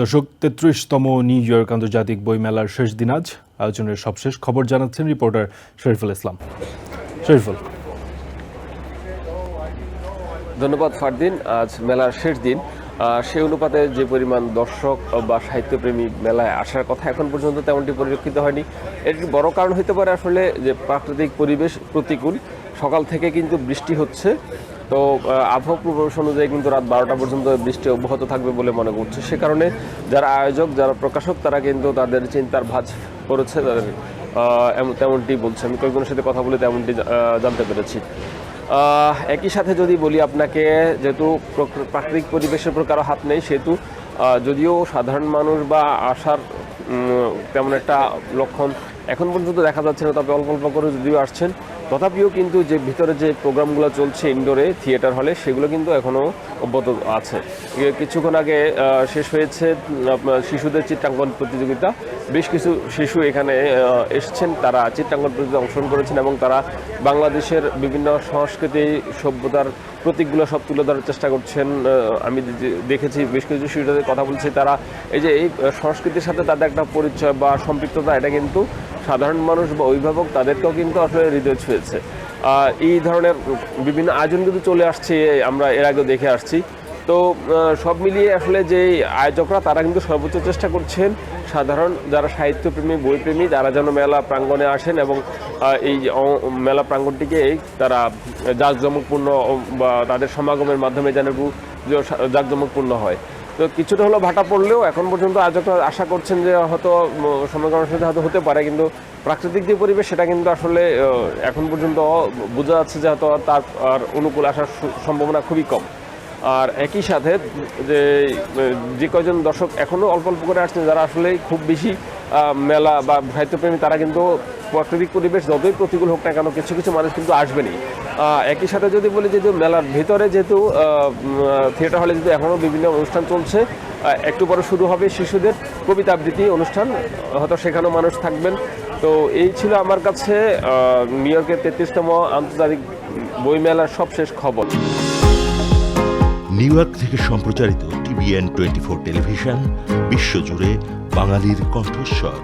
দর্শক, তেত্রিশতম new York আন্তর্জাতিক বইমেলার শেষ দিন আজ। আয়োজনের সবশেষ খবর জানাচ্ছেন রিপোর্টার শরীফুল ইসলাম। শরীফুল। ধন্যবাদ ফারদিন, আজ মেলার শেষ দিন। সেই অনুপাতে যে পরিমাণ দর্শক বা সাহিত্যপ্রেমী মেলায় আসার কথা এখন পর্যন্ত তেমনটি পরিলক্ষিত হয়নি। এর বড় কারণ হতে পারে আসলে যে প্রাকৃতিক পরিবেশ প্রতিকূল। সকাল থেকে কিন্তু বৃষ্টি হচ্ছে। তো আবহাওয়া পূর্বাভাস অনুযায়ী কিন্তু রাত বারোটা পর্যন্ত বৃষ্টি অব্যাহত থাকবে বলে মনে করছে। সে কারণে যারা আয়োজক, যারা প্রকাশক, তারা কিন্তু তাদের চিন্তার ভাঁজ করেছে তাদের তেমনটি বলছে। আমি কয়েকজনের সাথে কথা বলে তেমনটি জানতে পেরেছি। একই সাথে যদি বলি আপনাকে, যেহেতু প্রক- প্রাকৃতিক পরিবেশের উপর কারও হাত নেই, সেহেতু যদিও সাধারণ মানুষ বা আসার তেমন একটা লক্ষণ এখন পর্যন্ত দেখা যাচ্ছে না, তবে অল্প অল্প করে যদিও আসছেন। তথাপিও কিন্তু যে ভিতরে যে প্রোগ্রামগুলো চলছে ইনডোরে থিয়েটার হলে সেগুলো কিন্তু এখনও অব্যাহত আছে। কিছুক্ষণ আগে শেষ হয়েছে শিশুদের চিত্রাঙ্কন প্রতিযোগিতা। বেশ কিছু শিশু এখানে এসেছেন। তারা চিত্রাঙ্কন প্রতিযোগিতায় অংশগ্রহণ করেছেন এবং তারা বাংলাদেশের বিভিন্ন সংস্কৃতি, সভ্যতার প্রতীকগুলো সব তুলে ধরার চেষ্টা করছেন। আমি দেখেছি, বেশ কিছু শিশুদের কথা বলছি। তারা এই যে, এই সংস্কৃতির সাথে তাদের একটা পরিচয় বা সম্পৃক্ততা, এটা কিন্তু সাধারণ মানুষ বা অভিভাবক তাদেরকেও কিন্তু আসলে হৃদয় ছুঁয়েছে। এই ধরনের বিভিন্ন আয়োজন কিন্তু চলে আসছে, আমরা এর আগেও দেখে আসছি। তো সব মিলিয়ে আসলে যে আয়োজকরা, তারা কিন্তু সর্বোচ্চ চেষ্টা করছেন সাধারণ যারা সাহিত্যপ্রেমী, বইপ্রেমী, তারা যেন মেলা প্রাঙ্গণে আসেন এবং এই মেলা প্রাঙ্গণটিকে তারা জাঁকজমকপূর্ণ বা তাদের সমাগমের মাধ্যমে যেন জাঁকজমকপূর্ণ হয়। তো কিছুটা হলো ভাটা পড়লেও এখন পর্যন্ত আয়োজকরা আশা করছেন যে হয়তো সমাগমের সাথে হয়তো হতে পারে, কিন্তু প্রাকৃতিক যে পরিবেশ সেটা কিন্তু আসলে এখন পর্যন্ত বোঝা যাচ্ছে যে হয়তো তার আর অনুকূল আসার সম্ভাবনা খুবই কম। আর একই সাথে যে যে কয়জন দর্শক এখনও অল্প অল্প করে আসছেন, যারা আসলে খুব বেশি মেলা বা সাহিত্যপ্রেমী তারা কিন্তু প্রাকৃতিক পরিবেশ যতই প্রতিকূল হোক না কেন কিছু কিছু মানুষ কিন্তু আসবেনই। আহ, একই সাথে যদি বলি যে যে মেলার ভিতরে যেহেতু থিয়েটার হলে যেহেতু এখনও বিভিন্ন অনুষ্ঠান চলছে একটু পরে শুরু হবে শিশুদের কবিতা আবৃত্তি অনুষ্ঠান হয়তো সেখানেও মানুষ থাকবেন। তো এই ছিল আমার কাছে নিউ ইয়র্কের তেত্রিশতম আন্তর্জাতিক বইমেলার সবশেষ খবর। নিউ ইয়র্ক থেকে সম্প্রচারিত টিভিএন টোয়েন্টি ফোর টেলিভিশন বিশ্বজুড়ে বাঙালির কণ্ঠস্বর।